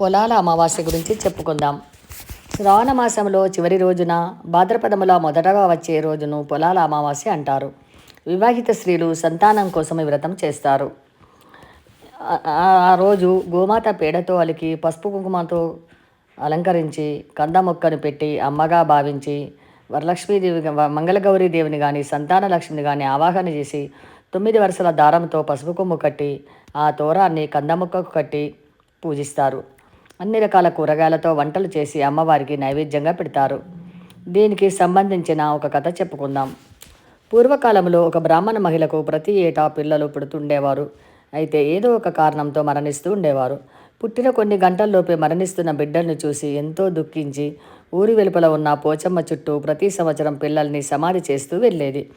పొలాల అమావాస్య గురించి చెప్పుకుందాం. శ్రావణ మాసంలో చివరి రోజున భాద్రపదముల మొదటగా వచ్చే రోజును పొలాల అమావాస్య అంటారు. వివాహిత స్త్రీలు సంతానం కోసం వ్రతం చేస్తారు. ఆ- రోజు గోమాత పేడతో అలికి పసుపు కుంకుమతో అలంకరించి కంద మొక్కను పెట్టి అమ్మగా భావించి వరలక్ష్మీదేవి మంగళగౌరీ దేవిని కానీ సంతాన లక్ష్మిని కానీ ఆవాహన చేసి తొమ్మిది వరుసల దారంతో పసుపు కొమ్ము కట్టి ఆ తోరాన్ని కందముక్కకు కట్టి పూజిస్తారు. అన్ని రకాల కూరగాయలతో వంటలు చేసి అమ్మవారికి నైవేద్యంగా పెడతారు. దీనికి సంబంధించిన ఒక కథ చెప్పుకుందాం. పూర్వకాలంలో ఒక బ్రాహ్మణ మహిళకు ప్రతి ఏటా పిల్లలు పుడుతుండేవారు. అయితే ఏదో ఒక కారణంతో మరణిస్తూ ఉండేవారు. పుట్టిన కొన్ని గంటల్లోపే మరణిస్తున్న బిడ్డల్ని చూసి ఎంతో దుఃఖించి ఊరి వెలుపల ఉన్న పోచమ్మ చుట్టూ ప్రతి సంవత్సరం పిల్లల్ని సమాధి చేస్తూ వెళ్ళేది.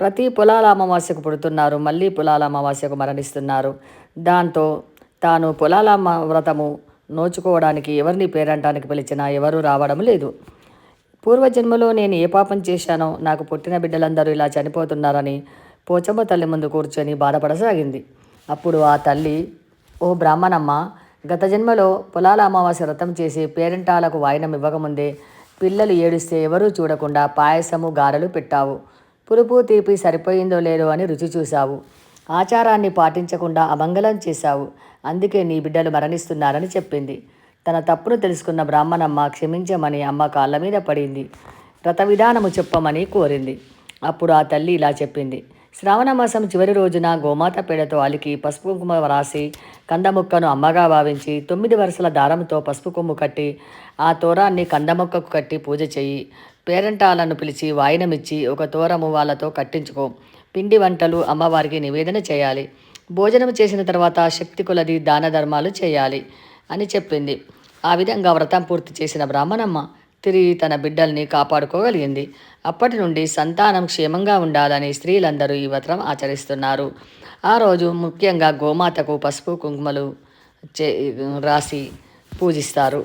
ప్రతి పొలాల అమావాస్యకు పుడుతున్నారు మళ్ళీ పొలాల అమావాస్యకు మరణిస్తున్నారు. దాంతో తాను పొలాల వ్రతము నోచుకోవడానికి ఎవరిని పేరంటానికి పిలిచినా ఎవరూ రావడం లేదు. పూర్వజన్మలో నేను ఏ పాపం చేశానో నాకు పుట్టిన బిడ్డలందరూ ఇలా చనిపోతున్నారని పోచమ్మ తల్లి ముందు కూర్చొని బాధపడసాగింది. అప్పుడు ఆ తల్లి ఓ బ్రాహ్మణమ్మ గత జన్మలో పొలాల అమావాస్య వ్రతం చేసి పేరెంటాలకు వాయినం ఇవ్వకముందే పిల్లలు ఏడుస్తే ఎవరూ చూడకుండా పాయసము గారెలు పెట్టావు. పులుపు తీపి సరిపోయిందో లేదో అని రుచి చూశావు. ఆచారాన్ని పాటించకుండా అమంగళం చేశావు. అందుకే నీ బిడ్డలు మరణిస్తున్నారని చెప్పింది. తన తప్పును తెలుసుకున్న బ్రాహ్మణమ్మ క్షమించమని అమ్మ కాళ్ళ మీద పడింది. వ్రత విధానము చెప్పమని కోరింది. అప్పుడు ఆ తల్లి ఇలా చెప్పింది. శ్రావణ మాసం చివరి రోజున గోమాత పేడతో అలికి పసుపు కుంకుమ రాసి కందముక్కను అమ్మగా భావించి తొమ్మిది వరుసల దారంతో పసుపు కొమ్ము కట్టి ఆ తోరాన్ని కందముక్కకు కట్టి పూజ చేయి పేరంటాలను పిలిచి వాయినమిచ్చి ఒక తోరము వాళ్ళతో కట్టించుకో. పిండి వంటలు అమ్మవారికి నివేదన చేయాలి. భోజనం చేసిన తర్వాత శక్తి కొలది దాన ధర్మాలు చేయాలి అని చెప్పింది. ఆ విధంగా వ్రతం పూర్తి చేసిన బ్రాహ్మణమ్మ తిరిగి తన బిడ్డల్ని కాపాడుకోగలిగింది. అప్పటి నుండి సంతానం క్షేమంగా ఉండాలని స్త్రీలందరూ ఈ వ్రతం ఆచరిస్తున్నారు. ఆ రోజు ముఖ్యంగా గోమాతకు పసుపు కుంకుమలు చే రాసి పూజిస్తారు.